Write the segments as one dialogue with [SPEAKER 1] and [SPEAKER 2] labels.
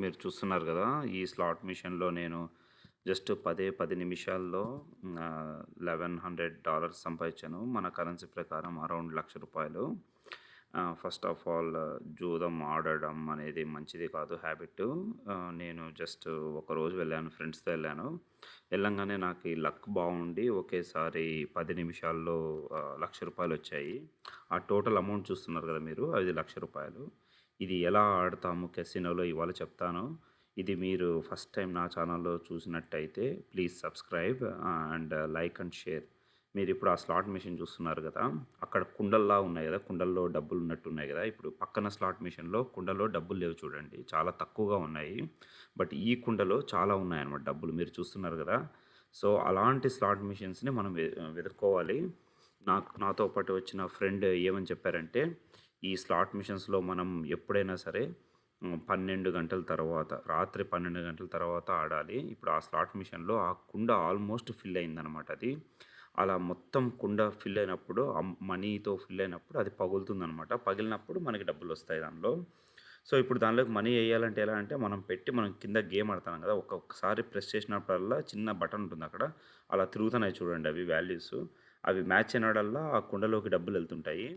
[SPEAKER 1] మీరు చూస్తున్నారు కదా ఈ స్లాట్ మిషన్లో నేను జస్ట్ పదే పది నిమిషాల్లో లెవెన్ హండ్రెడ్ డాలర్స్ సంపాదించాను. మన కరెన్సీ ప్రకారం అరౌండ్ లక్ష రూపాయలు. ఫస్ట్ ఆఫ్ ఆల్ జూదం ఆడడం అనేది మంచిది కాదు హ్యాబిట్ నేను జస్ట్ ఒక రోజు వెళ్ళాను ఫ్రెండ్స్తో వెళ్ళాను. వెళ్ళంగానే నాకు ఈ లక్ బాగుండి ఒకేసారి పది నిమిషాల్లో లక్ష రూపాయలు వచ్చాయి. ఆ టోటల్ అమౌంట్ చూస్తున్నారు కదా మీరు అది లక్ష రూపాయలు. ఇది ఎలా ఆడతాము కెసినోలో ఇవాళ చెప్తాను. ఇది మీరు ఫస్ట్ టైం నా ఛానల్లో చూసినట్టయితే please subscribe and like and share. మీరు ఇప్పుడు ఆ స్లాట్ మిషన్ చూస్తున్నారు కదా అక్కడ కుండల్లా ఉన్నాయి కదా కుండల్లో డబ్బులు ఉన్నట్టు ఉన్నాయి కదా. ఇప్పుడు పక్కన స్లాట్ మిషన్లో కుండలో డబ్బులు లేవు చూడండి చాలా తక్కువగా ఉన్నాయి. బట్ ఈ కుండలో చాలా ఉన్నాయన్నమాట డబ్బులు మీరు చూస్తున్నారు కదా. సో అలాంటి స్లాట్ మిషన్స్ని మనం వె- వెతుక్కోవాలి. నాకు నాతో పాటు వచ్చిన ఫ్రెండ్ ఏమని చెప్పారంటే ఈ స్లాట్ మిషన్స్లో మనం ఎప్పుడైనా సరే పన్నెండు గంటల తర్వాత రాత్రి పన్నెండు గంటల తర్వాత ఆడాలి. ఇప్పుడు ఆ స్లాట్ మిషన్లో ఆ కుండ ఆల్మోస్ట్ ఫిల్ అయిందనమాట అది. అలా మొత్తం కుండ ఫిల్ అయినప్పుడు ఆ మనీతో ఫిల్ అయినప్పుడు అది పగులుతుందనమాట పగిలినప్పుడు మనకి డబ్బులు వస్తాయి దానిలో సో ఇప్పుడు దానిలోకి మనీ వేయాలంటే ఎలా అంటే మనం పెట్టి మనం కింద గేమ్ ఆడతాం కదా ఒక్కొక్కసారి ప్రెస్ చేసినప్పుడల్లా చిన్న బటన్ ఉంటుంది అక్కడ. అలా తిరుగుతున్నాయి చూడండి అవి వాల్యూస్. అవి మ్యాచ్ అయినడల్లా ఆ కుండలోకి డబ్బులు వెళ్తుంటాయి.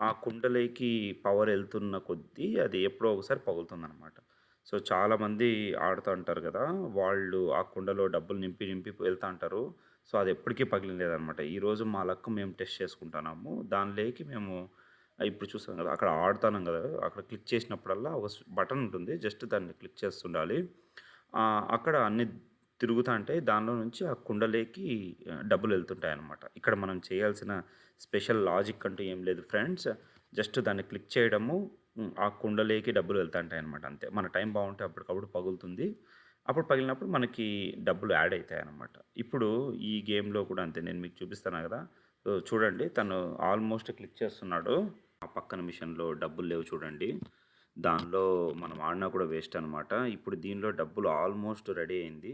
[SPEAKER 1] ఆ కుండలోకి పవర్ వెళ్తున్న కొద్దీ అది ఎప్పుడో ఒకసారి పగులుతుందనమాట సో చాలామంది ఆడుతూ ఉంటారు కదా వాళ్ళు ఆ కుండలో డబ్బులు నింపి నింపి వెళ్తూ ఉంటారు. సో అది ఎప్పటికీ పగిలిలేదన్నమాట ఈరోజు మా లక్ మేము టెస్ట్ చేసుకుంటున్నాము. దానిలోకి మేము ఇప్పుడు చూస్తాం కదా అక్కడ ఆడుతున్నాం కదా అక్కడ క్లిక్ చేసినప్పుడల్లా ఒక బటన్ ఉంటుంది. జస్ట్ దాన్ని క్లిక్ చేస్తుండాలి. అక్కడ అన్ని తిరుగుతా అంటే దానిలో నుంచి ఆ కుండలేకి డబ్బులు వెళ్తుంటాయి అనమాట ఇక్కడ మనం చేయాల్సిన స్పెషల్ లాజిక్ అంటూ ఏం లేదు ఫ్రెండ్స్. జస్ట్ దాన్ని క్లిక్ చేయడము ఆ కుండలేకి డబ్బులు వెళ్తుంటాయి అనమాట అంతే. మన టైం బాగుంటే అప్పటికప్పుడు పగులుతుంది. అప్పుడు పగిలినప్పుడు మనకి డబ్బులు యాడ్ అవుతాయి అన్నమాట ఇప్పుడు ఈ గేమ్లో కూడా అంతే నేను మీకు చూపిస్తాను కదా? చూడండి తను ఆల్మోస్ట్ క్లిక్ చేస్తున్నాడు. ఆ పక్కన మిషన్లో డబ్బులు లేవు చూడండి. దానిలో మనం ఆడినా కూడా వేస్ట్ అనమాట ఇప్పుడు దీనిలో డబ్బులు ఆల్మోస్ట్ రెడీ అయింది.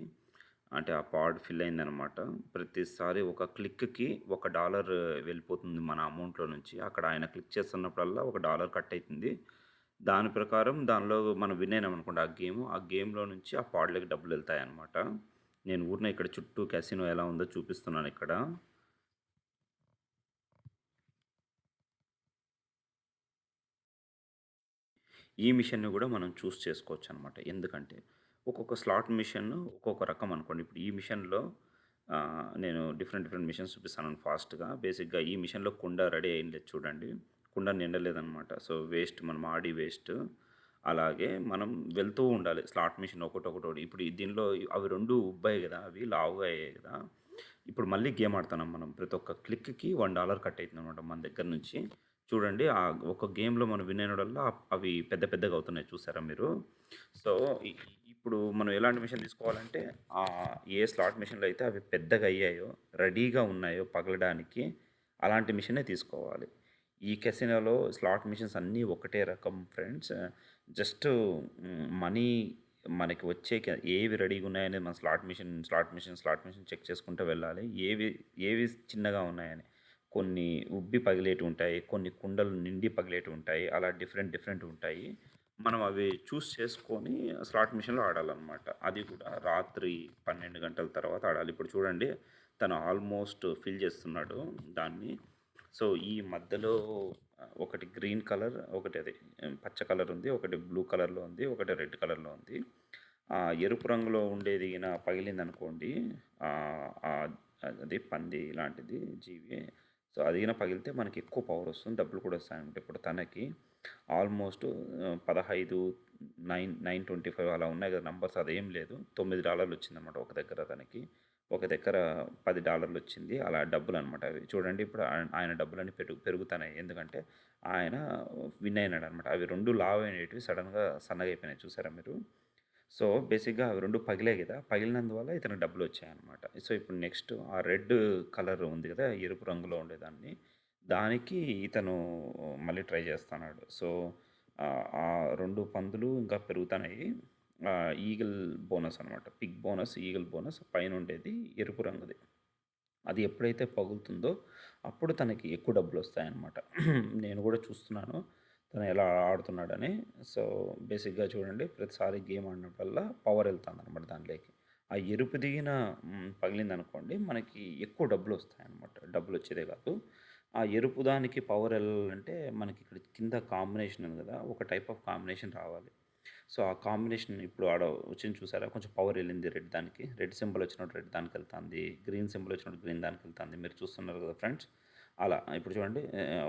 [SPEAKER 1] అంటే ఆ పాడ్ ఫిల్ అయిందనమాట. ప్రతిసారి ఒక క్లిక్కి ఒక డాలర్ వెళ్ళిపోతుంది మన అమౌంట్లో నుంచి. అక్కడ ఆయన క్లిక్ చేస్తున్నప్పుడల్లా ఒక డాలర్ కట్ అవుతుంది దాని ప్రకారం దానిలో మనం విన్ అయినాం అనుకోండి ఆ గేమ్. ఆ గేమ్లో నుంచి ఆ పాడ్లకి డబ్బులు వెళ్తాయి అనమాట నేను ఊరిన ఇక్కడ చుట్టూ క్యాసినో ఎలా ఉందో చూపిస్తున్నాను ఇక్కడ. ఈ మిషన్ని కూడా మనం చూస్ చేసుకోవచ్చు అనమాట ఎందుకంటే ఒక్కొక్క స్లాట్ మిషన్ ఒక్కొక్క రకం అనుకోండి. ఇప్పుడు ఈ మిషన్లో నేను డిఫరెంట్ డిఫరెంట్ మిషన్స్ చూపిస్తాను ఫాస్ట్గా. బేసిక్గా ఈ మిషన్లో కుండ రెడీ అయింది చూడండి. కుండ నిండలేదనమాట సో వేస్ట్ మనం ఆడి వేస్ట్. అలాగే మనం వెళ్తూ ఉండాలి. స్లాట్ మిషన్ ఒకటి ఒకటి. ఇప్పుడు దీనిలో అవి రెండు ఉబ్బాయి కదా అవి లావుగా అయ్యాయి కదా. ఇప్పుడు మళ్ళీ గేమ్ ఆడుతున్నాం మనం. ప్రతి ఒక్క క్లిక్కి వన్ డాలర్ కట్ అవుతుంది అనమాట మన దగ్గర నుంచి. చూడండి ఆ ఒక గేమ్లో మనం విన్ అయినడల్లా అవి పెద్ద పెద్దగా అవుతున్నాయి. చూసారా మీరు? సో ఇప్పుడు మనం ఎలాంటి మిషన్ తీసుకోవాలంటే ఆ ఏ స్లాట్ మిషన్లు అయితే అవి పెద్దగా అయ్యాయో రెడీగా ఉన్నాయో పగలడానికి అలాంటి మిషనే తీసుకోవాలి. ఈ కెసినోలో స్లాట్ మిషన్స్ అన్నీ ఒకటే రకం ఫ్రెండ్స్. జస్ట్ మనీ మనకి వచ్చే ఏవి రెడీగా ఉన్నాయని మన slot machine slot machine slot machine check చేసుకుంటూ వెళ్ళాలి. ఏవి ఏవి చిన్నగా ఉన్నాయని. కొన్ని ఉబ్బి పగిలేటి ఉంటాయి కొన్ని కుండలు నిండి పగిలేటి ఉంటాయి అలా డిఫరెంట్ డిఫరెంట్ ఉంటాయి. మనం అవి చూస్ చేసుకొని స్లాట్ మిషన్లో ఆడాలన్నమాట. అది కూడా రాత్రి పన్నెండు గంటల తర్వాత ఆడాలి. ఇప్పుడు చూడండి తను ఆల్మోస్ట్ ఫిల్ చేస్తున్నాడు దాన్ని. సో ఈ మధ్యలో ఒకటి గ్రీన్ కలర్ ఒకటి అది పచ్చ కలర్ ఉంది ఒకటి బ్లూ కలర్లో ఉంది ఒకటి రెడ్ కలర్లో ఉంది. ఆ ఎరుపు రంగులో ఉండేది ఈయన పగిలింది అనుకోండి అది పంది లాంటిది జీవి. సో అదిగిన పగిలితే మనకి ఎక్కువ పవర్ వస్తుంది. డబ్బులు కూడా వస్తాయంటే. ఇప్పుడు తనకి ఆల్మోస్ట్ పదహైదు నైన్ నైన్ ట్వంటీ ఫైవ్ అలా ఉన్నాయి కదా నంబర్స్ అదేం లేదు. తొమ్మిది డాలర్లు వచ్చిందన్నమాట ఒక దగ్గర తనకి. ఒక దగ్గర పది డాలర్లు వచ్చింది. అలా డబ్బులు అనమాట అవి. చూడండి ఇప్పుడు ఆయన- ఆయన డబ్బులన్నీ పెరుగు పెరుగుతున్నాయి. ఎందుకంటే ఆయన విన్ అయినాడు అనమాట అవి రెండు లావ్ అయినవి. సడన్గా సన్నగా అయిపోయినాయి. చూసారా మీరు? సో బేసిక్గా అవి రెండు పగిలాయి కదా పగిలినందువల్ల ఇతను డబ్బులు వచ్చాయన్నమాట సో ఇప్పుడు నెక్స్ట్ ఆ రెడ్ కలర్ ఉంది కదా ఎరుపు రంగులో ఉండేదాన్ని. దానికి ఇతను మళ్ళీ ట్రై చేస్తున్నాడు. సో ఆ రెండు పందులు ఇంకా పెరుగుతున్నాయి ఈగల్ బోనస్ అనమాట. పిగ్ బోనస్ ఈగల్ బోనస్ పైన ఉండేది ఎరుపు రంగుది. అది ఎప్పుడైతే పగులుతుందో అప్పుడు తనకి ఎక్కువ డబ్బులు వస్తాయన్నమాట నేను కూడా చూస్తున్నాను. తను ఎలా ఆడుతున్నాడని. సో బేసిక్గా చూడండి ప్రతిసారి గేమ్ ఆడినప్పుడల్లా పవర్ వెళ్తుంది అనమాట దానిలోకి. ఆ ఎరుపు దిగిన పగిలిందనుకోండి మనకి ఎక్కువ డబ్బులు వస్తాయన్నమాట. డబ్బులు వచ్చేదే కాదు. ఆ ఎరుపు దానికి పవర్ వెళ్ళాలంటే మనకి ఇక్కడ కింద కాంబినేషన్ ఉంది కదా ఒక టైప్ ఆఫ్ కాంబినేషన్ రావాలి. సో ఆ కాంబినేషన్ ఇప్పుడు ఆడ వచ్చింది చూసారా? కొంచెం పవర్ వెళ్ళింది రెడ్ దానికి. రెడ్ సింబల్ వచ్చినట్టు రెడ్ దానికి వెళ్తుంది గ్రీన్ సింబల్ వచ్చినట్టు గ్రీన్ దానికి వెళ్తుంది మీరు చూస్తున్నారు కదా ఫ్రెండ్స్. అలా. ఇప్పుడు చూడండి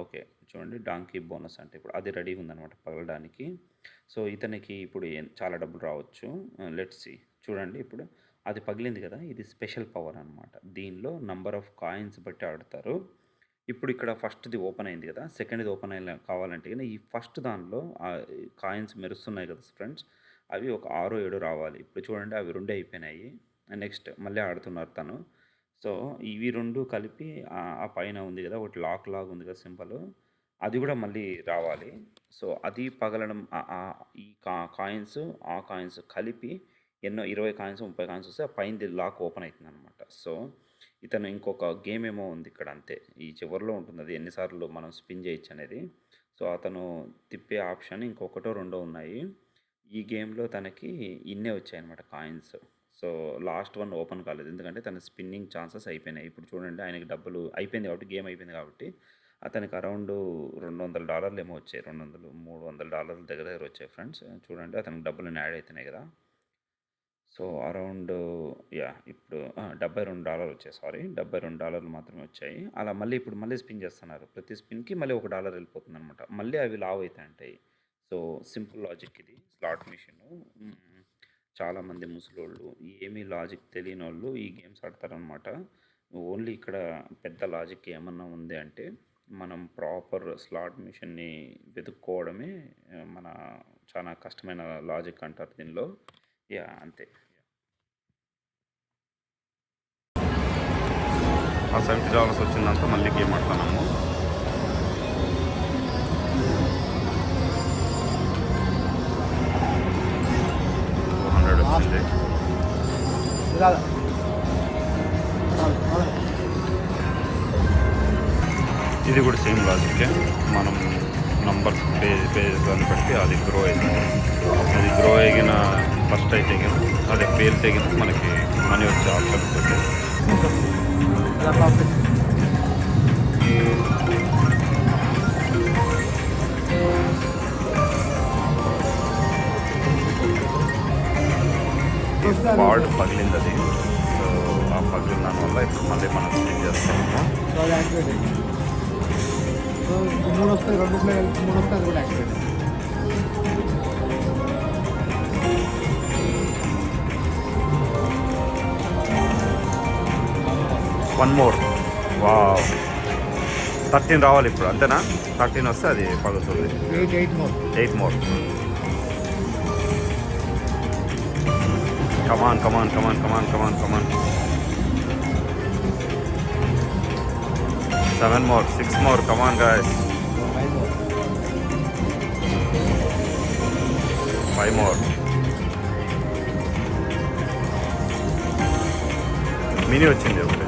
[SPEAKER 1] ఓకే. చూడండి డాంకీ బోనస్ అంటే ఇప్పుడు అది రెడీ ఉందన్నమాట పగలడానికి. సో ఇతనికి ఇప్పుడు చాలా డబ్బులు రావచ్చు. Let's see. చూడండి ఇప్పుడు అది పగిలింది కదా ఇది స్పెషల్ పవర్ అనమాట దీనిలో నంబర్ ఆఫ్ కాయిన్స్ బట్టి ఆడతారు. ఇప్పుడు ఇక్కడ ఫస్ట్ది ఓపెన్ అయింది కదా సెకండ్ది ఓపెన్ అయిన కావాలంటే కానీ ఈ ఫస్ట్ దానిలో ఆ కాయిన్స్ మెరుస్తున్నాయి కదా ఫ్రెండ్స్ అవి ఒక ఆరో ఏడు రావాలి. ఇప్పుడు చూడండి అవి రెండే అయిపోయినాయి. నెక్స్ట్ మళ్ళీ ఆడుతున్నారు తను. సో ఇవి రెండు కలిపి ఆ ఆ పైన ఉంది కదా ఒకటి లాక్ లాగ్ ఉంది కదా సింబల్. అది కూడా మళ్ళీ రావాలి. సో అది పగలడం ఈ కా కాయిన్స్ ఆ కాయిన్స్ కలిపి ఎన్నో ఇరవై కాయిన్స్ ముప్పై కాయిన్స్ వస్తే ఆ పైనది లాక్ ఓపెన్ అవుతుంది అనమాట సో ఇతను ఇంకొక గేమ్ ఏమో ఉంది ఇక్కడ అంతే. ఈ చివరిలో ఉంటుంది అది ఎన్నిసార్లు మనం స్పిన్ చేయొచ్చు అనేది. సో అతను తిప్పే ఆప్షన్ ఇంకొకటో రెండో ఉన్నాయి. ఈ గేమ్లో తనకి ఇన్నే వచ్చాయి అనమాట coins. So last one open కాలేదు. ఎందుకంటే తన స్పిన్నింగ్ ఛాన్సెస్ అయిపోయినాయి. ఇప్పుడు చూడండి ఆయనకి డబ్బులు అయిపోయింది కాబట్టి గేమ్ అయిపోయింది కాబట్టి అతనికి అరౌండ్ రెండు వందల డాలర్లు ఏమో వచ్చాయి. రెండు వందలు మూడు వందల డాలర్ల దగ్గర దగ్గర వచ్చాయి ఫ్రెండ్స్. చూడండి అతనికి డబ్బులు యాడ్ అవుతున్నాయి కదా. సో అరౌండ్ యా ఇప్పుడు డెబ్బై రెండు డాలర్లు వచ్చాయి. సారీ డెబ్బై రెండు డాలర్లు మాత్రమే వచ్చాయి. అలా మళ్ళీ ఇప్పుడు మళ్ళీ స్పిన్ చేస్తున్నారు. ప్రతి స్పిన్కి మళ్ళీ ఒక డాలర్ వెళ్ళిపోతుంది అనమాట మళ్ళీ అవి లావ్ అవుతాయి ఉంటాయి సో సింపుల్ లాజిక్ ఇది. Slot machine. చాలామంది ముసలోళ్ళు ఏమీ లాజిక్ తెలియని వాళ్ళు ఈ గేమ్స్ ఆడతారనమాట ఓన్లీ ఇక్కడ పెద్ద లాజిక్ ఏమన్నా ఉంది అంటే మనం ప్రాపర్ స్లాట్ మిషన్ని వెతుక్కోవడమే మన చాలా కష్టమైన లాజిక్ అంటారు దీనిలో. యా అంతే.
[SPEAKER 2] ఆ సెవెంటీ డాలర్స్ వచ్చిందంతా మళ్ళీ గేమ్
[SPEAKER 3] ఆడతాను?
[SPEAKER 2] ఇది కూడా సేమ్ లాజిక్కే మనం నంబర్స్ పేజ్ పేజ్ దాన్ని బట్టి అది గ్రో అవుతుంది అది గ్రో అయిన ఫస్ట్ అయితే గిన అది ఫెయిల్ తెగిన మనకి మనీ వచ్చే ఆప్షన్ ఉంటుంది బాడ్ పగిలింది అది సో ఆ పగిలిన దానివల్ల ఇప్పుడు మళ్ళీ మనం స్పిన్ చేస్తాము
[SPEAKER 3] అది మూడు వస్తాయి రెండు మూడు వస్తాయి అది కూడా యాక్టివేట్
[SPEAKER 2] వన్ మోర్ వా థర్టీన్ రావాలి ఇప్పుడు అంతేనా? థర్టీన్ వస్తే అది పగులుతుంది.
[SPEAKER 3] Eight eight more
[SPEAKER 2] eight more come on come on come on come on come on come on
[SPEAKER 3] seven more
[SPEAKER 2] six more come on guys five more five more mini వచ్చింది ఒకటి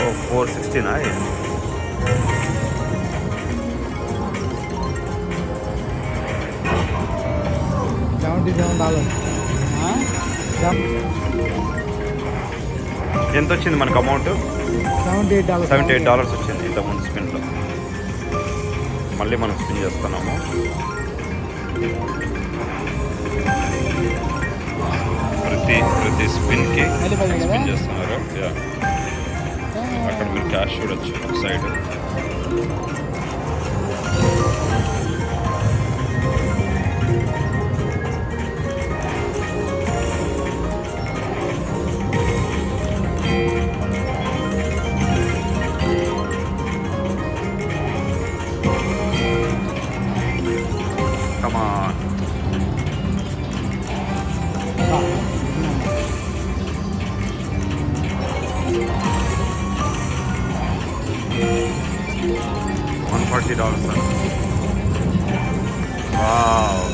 [SPEAKER 2] ఓ four సిక్స్టీనా
[SPEAKER 3] seven
[SPEAKER 2] ఎంత వచ్చింది మనకు amount?
[SPEAKER 3] Seventy eight dollars
[SPEAKER 2] seventy eight dollars వచ్చింది ఇంతకుముందు స్పిన్లో. మళ్ళీ మనం స్పిన్ చేస్తున్నాము. ప్రతి ప్రతి స్పిన్కి స్పిన్ చేస్తున్నారు. అక్కడ మీరు క్యాష్ చూడొచ్చు ఒక సైడ్.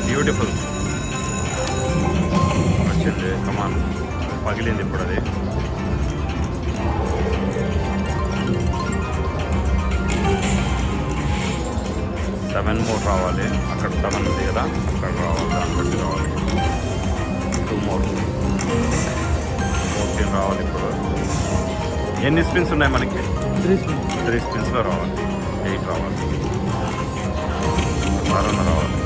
[SPEAKER 2] బ్యూటిఫుల్ వచ్చింది కమాన్ పగిలింది ఇప్పుడు అది.
[SPEAKER 1] సెవెన్ మోర్ రావాలి. అక్కడ సెవెన్ ఉంది కదా అక్కడ రావాలి అక్కడికి రావాలి. టూ మోర్ ఫోర్టీన్ రావాలి ఇప్పుడు. ఎన్ని స్పిన్స్ ఉన్నాయి మనకి?
[SPEAKER 3] త్రీ స్పిన్స్
[SPEAKER 1] త్రీ స్పిన్స్లో రావాలి. ఎయిట్ రావాలి. ఆరున్న రావాలి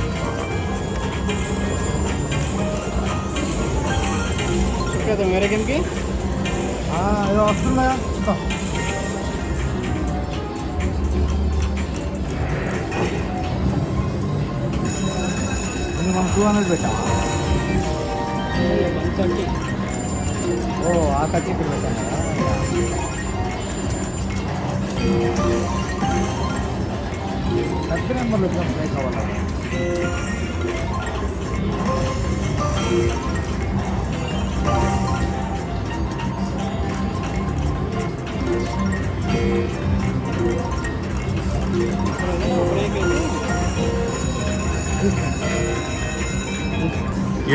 [SPEAKER 3] చెప్పేద్దాం వేరే కిందకి ఏదో వస్తుందా చూస్తాం ఇది మనం టూ హండ్రెడ్ పెట్టామా ఓ ఆ కట్టి ఇక్కడ పెట్టాం కదా పెద్ద నెంబర్లు ఎప్పుడు బ్రేక్ అవ్వాలి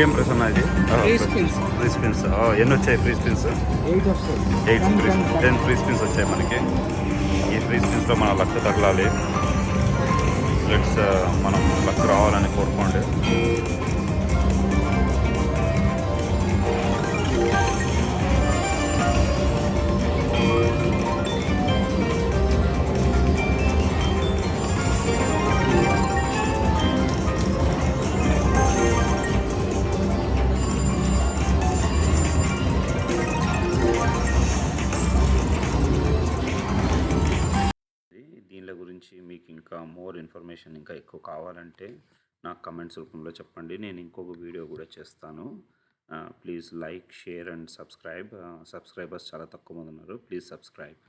[SPEAKER 1] ఏం ప్రెస్ అన్నా ఇది
[SPEAKER 3] Free spins.
[SPEAKER 1] ఫ్రీ స్పిన్స్ ఎన్ని వచ్చాయి ఫ్రీ స్పిన్స్
[SPEAKER 3] ఎయిట్ వస్తుంది
[SPEAKER 1] eight
[SPEAKER 3] Ten,
[SPEAKER 1] free
[SPEAKER 3] ten, ten.
[SPEAKER 1] Ten free spins వచ్చాయి మనకి. ఈ ఫ్రీ స్పిన్స్లో మన లక్ తగలాలి. లెట్స్ uh, మనం లక్ రావాలని కోరుకోండి.
[SPEAKER 4] గురించి మీకు ఇంకా మోర్ ఇన్ఫర్మేషన్ ఇంకా ఎక్కువ కావాలంటే నాకు కమెంట్స్ రూపంలో చెప్పండి. నేను ఇంకొక వీడియో కూడా చేస్తాను. Please like share and subscribe subscribers చాలా తక్కువ మంది ఉన్నారు. Please subscribe